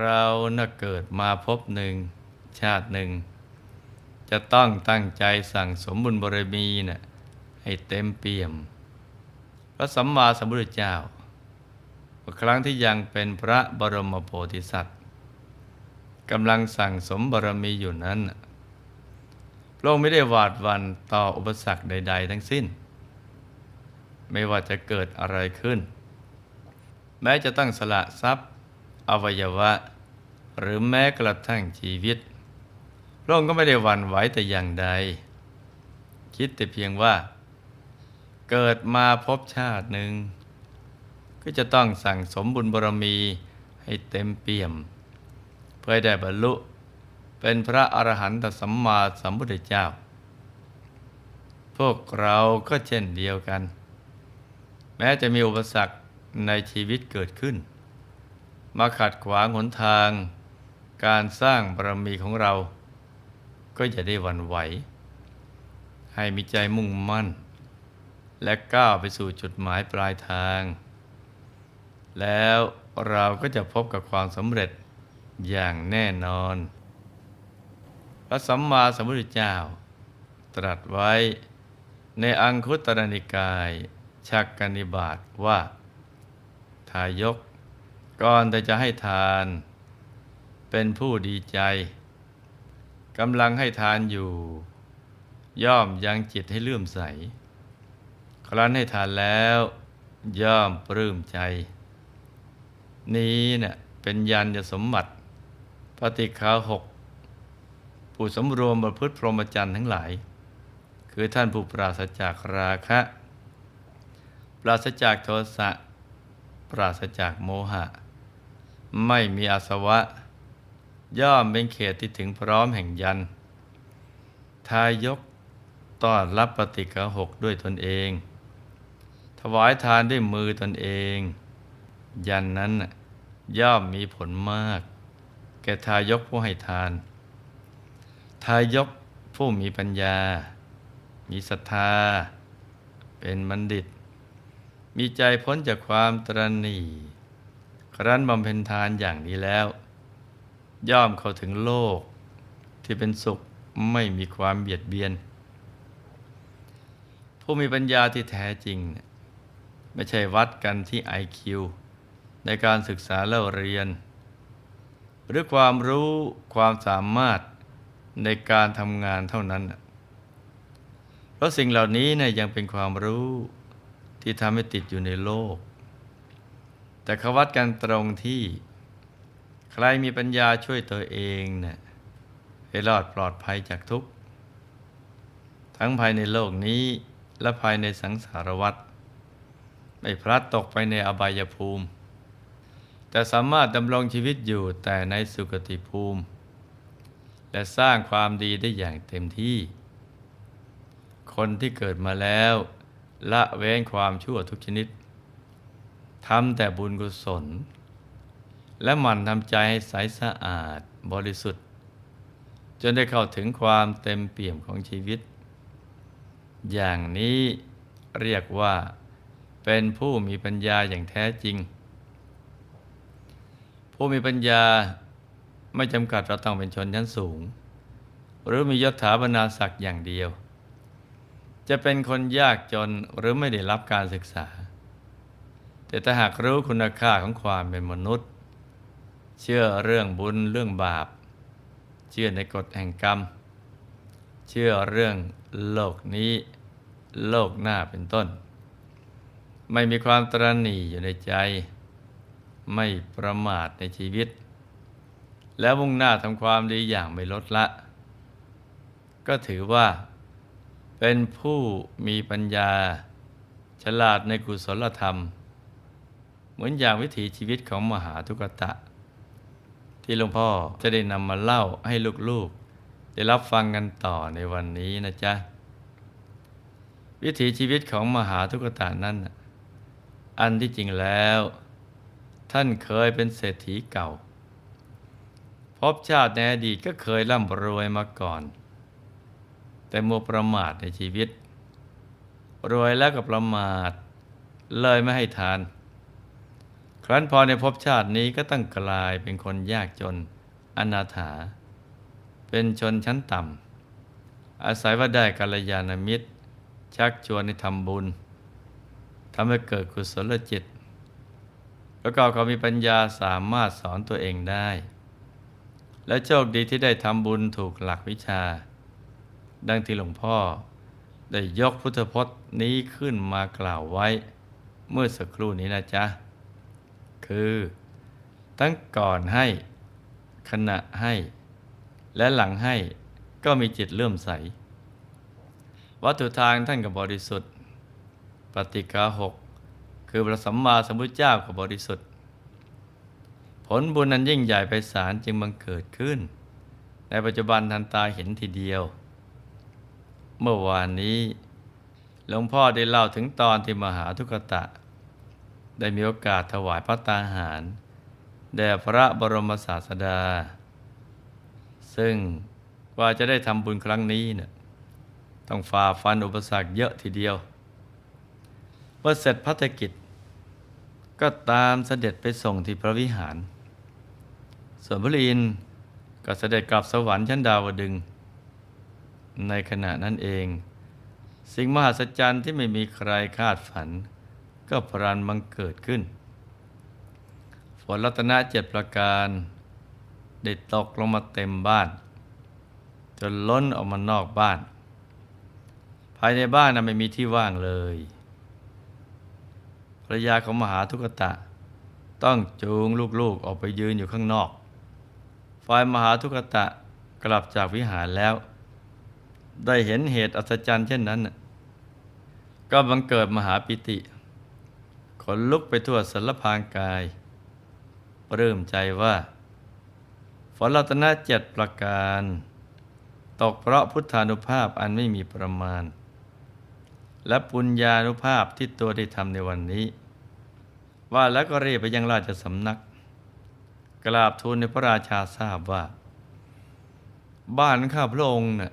เราน่ะเกิดมาพบหนึ่งชาติหนึ่ง จะต้องตั้งใจสั่งสมบุญบารมีน่ะให้เต็มเปี่ยม พระสัมมาสัมพุทธเจ้าครั้งที่ยังเป็นพระบรมโพธิสัตว์กำลังสั่งสมบารมีอยู่นั้นพระองค์ไม่ได้หวาดวันต่ออุปสรรคใด ๆ ทั้งสิ้น ไม่ว่าจะเกิดอะไรขึ้น แม้จะต้องสละทรัพย์ อวัยวะ หรือแม้กระทั่งชีวิตพระองค์ก็ไม่ได้หวั่นไหวแต่อย่างใด คิดแต่เพียงว่า เกิดมาพบชาติหนึ่ง ก็จะต้องสั่งสมบุญบารมีให้เต็มเปี่ยม เพื่อได้บรรลุเป็นพระอรหันตสัมมาสัมพุทธเจ้า พวกเราก็เช่นเดียวกัน แม้จะมีอุปสรรคในชีวิตเกิดขึ้น มาขัดขวางหนทาง การสร้างบารมีของเรา ก็อย่าได้หวั่นไหว ให้มีใจมุ่งมั่น และก้าวไปสู่จุดหมายปลายทาง แล้วเราก็จะพบกับความสำเร็จอย่างแน่นอน พระสัมมาสัมพุทธเจ้า ตรัสไว้ในอังคุตรนิกาย ชักกนิบาตว่า ทายก ก่อนแต่จะให้ทาน เป็นผู้ดีใจกำลังให้ทานอยู่ ย่อมยังจิตให้เลื่อมใส ครั้นให้ทานแล้ว ย่อมปลื้มใจ นี้เนะ่ยเป็นยันยสมบัติปฏิคาหกผู้สำรวมประพฤติพรหมจรรย์ทั้งหลาย คือท่านผู้ปราศจากราคะ ปราศจากโทสะ ปราศจากโมหะ ไม่มีอาสวะ ย่อมเป็นเขตที่ถึงพร้อมแห่งยัน ทายกต้อนรับปฏิกหกด้วยตนเอง ถวายทานด้วยมือตนเอง ยันนั้นย่อมมีผลมาก แก่ทายกผู้ให้ทาน ทายกผู้มีปัญญา มีศรัทธา เป็นบัณฑิต มีใจพ้นจากความตรณี ครั้นบำเพ็ญทานอย่างนี้แล้ว ย่อมเข้าถึงโลกที่เป็นสุขไม่มีความเบียดเบียน ผู้มีปัญญาที่แท้จริง ไม่ใช่วัดกันที่ IQ ในการศึกษาเล่าเรียน หรือความรู้ความสามารถในการทำงานเท่านั้น เพราะสิ่งเหล่านี้เนี่ยยังเป็นความรู้ที่ทำให้ติดอยู่ในโลก แต่เขาวัดกันตรงที่ ใครมีปัญญาช่วยตัวเองเนี่ยให้รอดปลอดภัยจากทุกข์ ทั้งภายในโลกนี้และภายในสังสารวัฏไม่พลัดตกไปในอบายภูมิ แต่สามารถดำรงชีวิตอยู่แต่ในสุคติภูมิ และสร้างความดีได้อย่างเต็มที่ คนที่เกิดมาแล้ว ละเว้นความชั่วทุกชนิด ทำแต่บุญกุศล และหมั่นทำใจให้ใสสะอาดบริสุทธิ์ จนได้เข้าถึงความเต็มเปี่ยมของชีวิต อย่างนี้เรียกว่าเป็นผู้มีปัญญาอย่างแท้จริง ผู้มีปัญญาไม่จำกัดเราต้องเป็นชนชั้นสูง หรือมียศถาบรรดาศักดิ์อย่างเดียว จะเป็นคนยากจนหรือไม่ได้รับการศึกษา แต่ถ้าหากรู้คุณค่าของความเป็นมนุษย์ เชื่อเรื่องบุญเรื่องบาป เชื่อในกฎแห่งกรรม เชื่อเรื่องโลกนี้ โลกหน้าเป็นต้น ไม่มีความตรณีอยู่ในใจ ไม่ประมาทในชีวิต แล้วมุ่งหน้าทำความดีอย่างไม่ลดละ ก็ถือว่า เป็นผู้มีปัญญา ฉลาดในกุศลธรรม เหมือนอย่างวิถีชีวิตของมหาทุกตะ ที่หลวงพ่อจะได้นำมาเล่าให้ลูกๆ ได้รับฟังกันต่อในวันนี้นะจ๊ะ วิถีชีวิตของมหาทุกตะนั้น อันที่จริงแล้ว ท่านเคยเป็นเศรษฐีเก่า พบชาติในอดีตก็เคยร่ำรวยมาก่อน แต่มัวประมาทในชีวิต รวยแล้วก็ประมาท เลยไม่ให้ทาน รั้นพอในภพชาตินี้ก็ต้องกลายเป็นคนยากจน อนาถา เป็นชนชั้นต่ำ อาศัยว่าได้กัลยาณมิตร ชักชวนให้ทำบุญทำให้เกิดกุศลจิต ประกอบกับมีปัญญาสามารถสอนตัวเองได้ และโชคดีที่ได้ทำบุญถูกหลักวิชา ดังที่หลวงพ่อได้ยกพุทธพจน์นี้ขึ้นมากล่าวไว้ เมื่อสักครู่นี้นะจ๊ะ คือตั้งก่อนให้ขณะให้ และหลังให้ก็มีจิตเลื่อมใส วัตถุทางท่านกับบริสุทธิ์ ปฏิกาหกคือพระสัมมาสัมพุทธเจ้ากับบริสุทธิ์ ผลบุญนั้นยิ่งใหญ่ไปสารจึงบังเกิดขึ้น ในปัจจุบันทันตาเห็นทีเดียว เมื่อวานนี้หลวงพ่อได้เล่าถึงตอนที่มหาทุกตะ ได้มีโอกาสถวายพระตาหาร แด่พระบรมศาสดา ซึ่งกว่าจะได้ทำบุญครั้งนี้เนี่ยต้องฝ่าฟันอุปสรรคเยอะทีเดียวเมื่อเสร็จพัฒกิจ ก็ตามเสด็จไปส่งที่พระวิหาร ส่วนพระอินก็เสด็จกลับสวรรค์ชั้นดาวดึง ในขณะนั้นเอง สิ่งมหัศจรรย์ที่ไม่มีใครคาดฝัน ก็พรันบังเกิดขึ้น ฝนรัตนเจ็ดประการ ได้ตกลงมาเต็มบ้าน จนล้นออกมานอกบ้าน ภายในบ้านนั้นไม่มีที่ว่างเลยภรรยาของมหาทุกตะ ต้องจูงลูกๆออกไปยืนอยู่ข้างนอกฝ่ายมหาทุกตะกลับจากวิหารแล้ว ได้เห็นเหตุอัศจรรย์เช่นนั้น ก็บังเกิดมหาปิติ ขนลุกไปทั่วสารพางกายปลื้มใจว่าฝนรัตนเจ็ดประการ ตกเพราะพุทธานุภาพอันไม่มีประมาณ และปุญญานุภาพที่ตัวได้ทำในวันนี้ ว่าแล้วก็เรีบไปยังราชสำนัก กราบทูลในพระราชาทราบว่า บ้านข้าพระองค์เน่ะ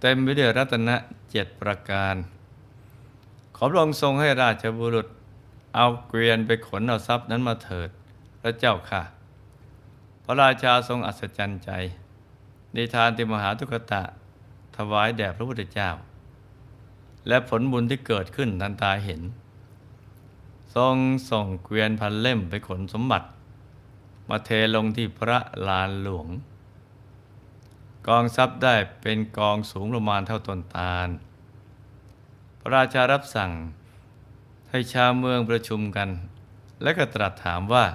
เต็มไปด้วยรัตนะเจ็ดประการ ขอพระองค์ทรงให้ราชบุรุษ เอาเกวียนไปขนเอาทรัพย์นั้นมาเถิด พระเจ้าค่ะ พระราชาทรงอัศจรรย์ใจ ในทานที่มหาทุกตะ ถวายแด่พระพุทธเจ้า และผลบุญที่เกิดขึ้นทันตาเห็น ทรงส่งเกวียนพันเล่มไปขนสมบัติ มาเทลงที่พระลานหลวง กองทรัพย์ได้เป็นกองสูงประมาณเท่าต้นตาล พระราชารับสั่ง ให้ชาวเมืองประชุมกัน และก็ตรัสถามว่า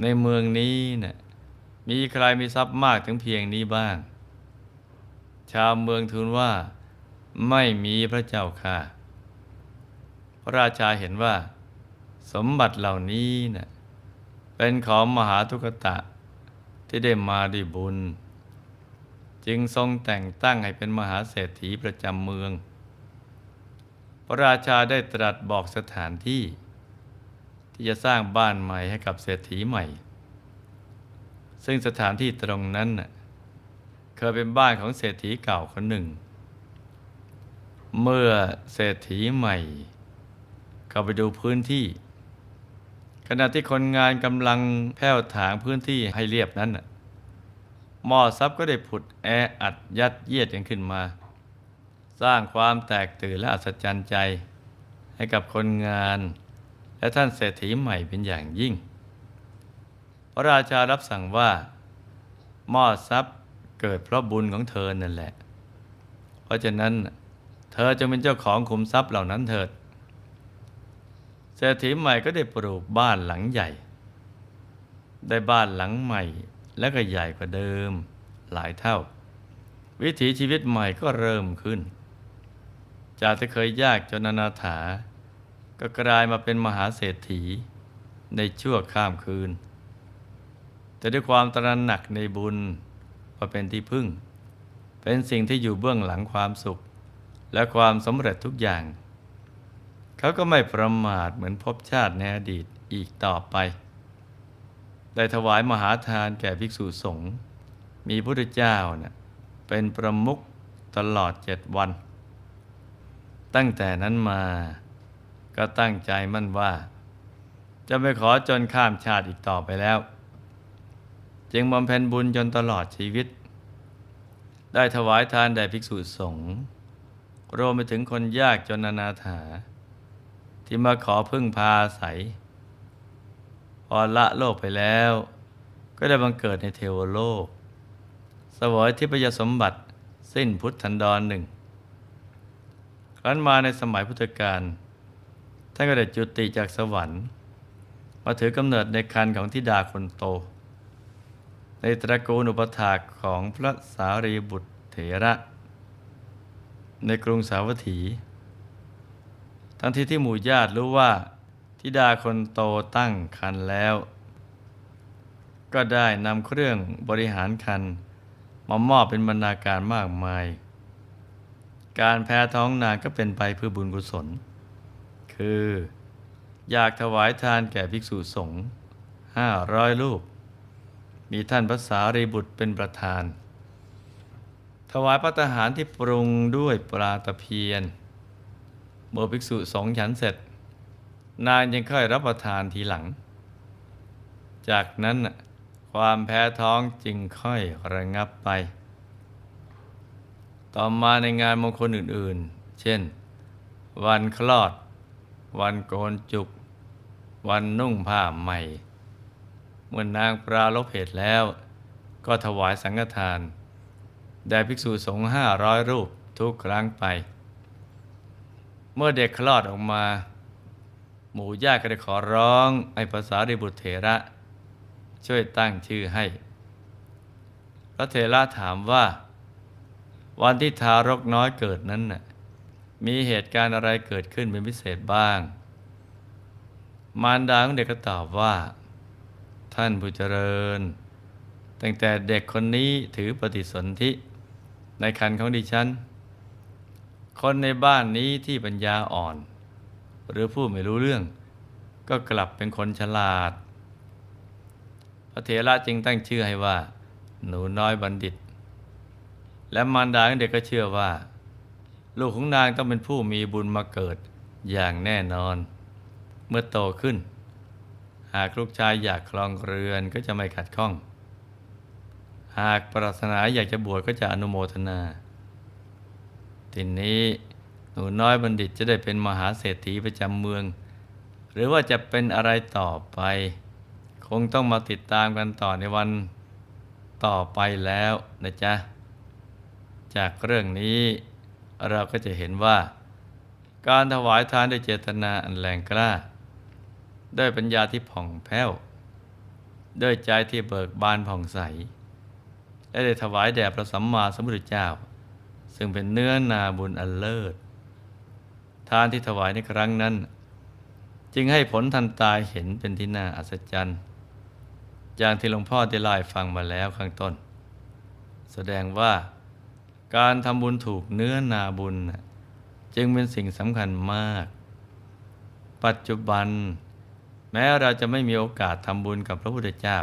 ในเมืองนี้เนะ่ยมีใครมีทรัพย์มากถึงเพียงนี้บ้าง ชาวเมืองทูลว่า ไม่มีพระเจ้าค่ะ พระราชาเห็นว่า สมบัติเหล่านี้เนะ่ยเป็นของมหาทุกตะที่ได้มาด้วยบุญ จึงทรงแต่งตั้งให้เป็นมหาเศรษฐีประจำเมือง พระราชาได้ตรัสบอกสถานที่ ที่จะสร้างบ้านใหม่ให้กับเศรษฐีใหม่ ซึ่งสถานที่ตรงนั้นเคยเป็นบ้านของเศรษฐีเก่าคนหนึ่ง เมื่อเศรษฐีใหม่เข้าไปดูพื้นที่ ขณะที่คนงานกำลังแผ้วถางพื้นที่ให้เรียบนั้นหม้อซับก็ได้ผุดแออัดยัดเยียดกันขึ้นมา สร้างความแตกตื่นและอัศจรรย์ใจ ให้กับคนงาน และท่านเศรษฐีใหม่เป็นอย่างยิ่ง พระราชารับสั่งว่าหม้อทรัพย์เกิดเพราะบุญของเธอนั่นแหละ เพราะฉะนั้นเธอจะเป็นเจ้าของขุมทรัพย์เหล่านั้นเถิด เศรษฐีใหม่ก็ได้ปลูกบ้านหลังใหญ่ ได้บ้านหลังใหม่และก็ใหญ่กว่าเดิมหลายเท่า วิถีชีวิตใหม่ก็เริ่มขึ้น จากที่เคยยากจนอนาถา ก็กลายมาเป็นมหาเศรษฐีในชั่วข้ามคืน แต่ด้วยความตระหนักในบุญว่าเป็นที่พึ่ง เป็นสิ่งที่อยู่เบื้องหลังความสุข และความสำเร็จทุกอย่าง เขาก็ไม่ประมาทเหมือนพบชาติในอดีตอีกต่อไป ได้ถวายมหาทานแก่ภิกษุสงฆ์มีพระพุทธเจ้านะ่เป็นประมุขตลอดเจ็ดวัน ตั้งแต่นั้นมา ก็ตั้งใจมั่นว่า จะไม่ขอจนข้ามชาติอีกต่อไปแล้ว จึงบำเพ็ญบุญจนตลอดชีวิต ได้ถวายทานแด่ภิกษุสงฆ์รวมไปถึงคนยากจนอนาถา ที่มาขอพึ่งพาอาศัยพอละโลกไปแล้ว ก็ได้บังเกิดในเทวโลกสวยทิพยสมบัติสิ้นพุทธันดรหนึ่ง ครั้นมาในสมัยพุทธกาลท่านก็ได้จุติจากสวรรค์ มาถือกำเนิดในคันของทิดาคนโต ในตระกูลอุปถากของพระสารีบุตรเถระ ในกรุงสาวัตถี ทันทีที่หมู่ญาติรู้ว่าทิดาคนโตตั้งคันแล้ว ก็ได้นำเครื่องบริหารคันมามอบเป็นบรรณาการมากมาย การแพ้ท้องนางก็เป็นไปเพื่อบุญกุศล คือ อยากถวายทานแก่ภิกษุสงฆ์ห้าร้อยรูป มีท่านพระสารีบุตรเป็นประธาน ถวายพระทหารที่ปรุงด้วยปลาตะเพียน เมื่อภิกษุสงฆ์ฉันเสร็จ นางยังค่อยรับประทานทีหลัง จากนั้นความแพ้ท้องจึงค่อยระงับไป ต่อมาในงานมงคลอื่นๆ เช่น วันคลอด วันโกนจุก วันนุ่งผ้าใหม่ เมื่อนางปราลบเหตุแล้ว ก็ถวายสังฆทานแด่ภิกษุสงฆ์ห้าร้อยรูปทุกครั้งไป เมื่อเด็กคลอดออกมา หมู่ญาติก็ได้ขอร้องให้ภาษาริบุตรเถระ ช่วยตั้งชื่อให้ พระเถระถามว่า วันที่ทารกน้อยเกิดนั้นน่ะมีเหตุการณ์อะไรเกิดขึ้นเป็นพิเศษบ้าง มารดาของเด็กก็ตอบว่า ท่านผู้เจริญ ตั้งแต่เด็กคนนี้ถือปฏิสนธิในคันของดิฉัน คนในบ้านนี้ที่ปัญญาอ่อน หรือผู้ไม่รู้เรื่อง ก็กลับเป็นคนฉลาด พระเถระจึงตั้งชื่อให้ว่า หนูน้อยบัณฑิต และมารดาของเด็กก็เชื่อว่า ลูกของนางต้องเป็นผู้มีบุญมาเกิดอย่างแน่นอน เมื่อโตขึ้น หากลูกชายอยากคลองเรือนก็จะไม่ขัดข้อง หากปรารถนาอยากจะบวชก็จะอนุโมทนา ทีนี้หนูน้อยบัณฑิตจะได้เป็นมหาเศรษฐีประจำเมือง หรือว่าจะเป็นอะไรต่อไป คงต้องมาติดตามกันต่อในวันต่อไปแล้วนะจ๊ะ จากเรื่องนี้เราก็จะเห็นว่า การถวายทานด้วยเจตนาอันแรงกล้า ด้วยปัญญาที่ผ่องแผ้ว ด้วยใจที่เบิกบานผ่องใส และได้ถวายแด่พระสัมมาสัมพุทธเจ้า ซึ่งเป็นเนื้อนาบุญอันเลิศ ทานที่ถวายในครั้งนั้น จึงให้ผลทันตายเห็นเป็นที่น่าอัศจรรย์อย่างที่หลวงพ่อได้เล่ฟังมาแล้วข้างต้น แสดงว่า การทำบุญถูกเนื้อนาบุญ จึงเป็นสิ่งสำคัญมาก ปัจจุบัน แม้เราจะไม่มีโอกาสทำบุญกับพระพุทธเจ้า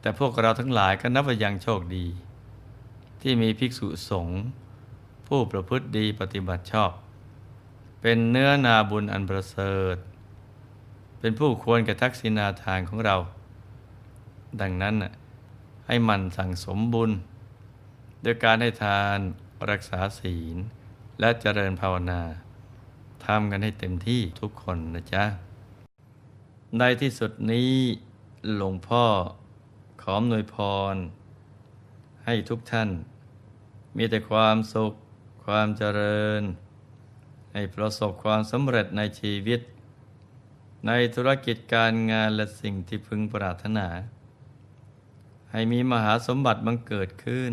แต่พวกเราทั้งหลายก็นับว่ายังโชคดี ที่มีภิกษุสงฆ์ผู้ประพฤติดีปฏิบัติชอบ เป็นเนื้อนาบุญอันประเสริฐ เป็นผู้ควรแก่ทักษิณาทานของเรา ดังนั้นให้มันสั่งสมบุญ โดยการให้ทานรักษาศีล และเจริญภาวนาทำกันให้เต็มที่ทุกคนนะจ๊ะ ในที่สุดนี้หลวงพ่อขออำนวยพร ให้ทุกท่าน มีแต่ความสุข ความเจริญ ให้ประสบความสำเร็จในชีวิต ในธุรกิจการงานและสิ่งที่พึงปรารถนา ให้มีมหาสมบัติบังเกิดขึ้น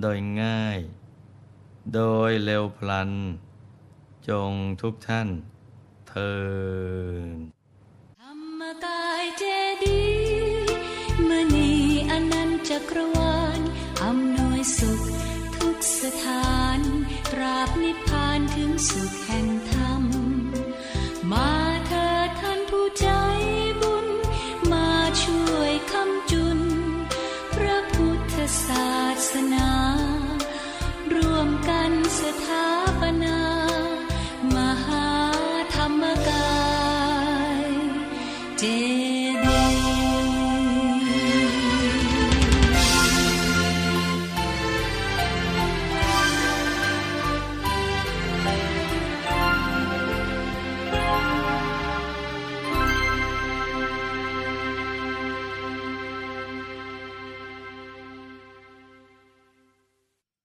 โดยง่าย โดยเร็วพลัน จงทุกท่านเทินธรรมกายเจดีมณีอนันตจักรวาลอำนวยสุขทุกสถานตราบนิพพานถึงสุขแห่งธรรม มาเถิดท่านผู้ใจบุญ มาช่วยคำจุน พระพุทธศาสนา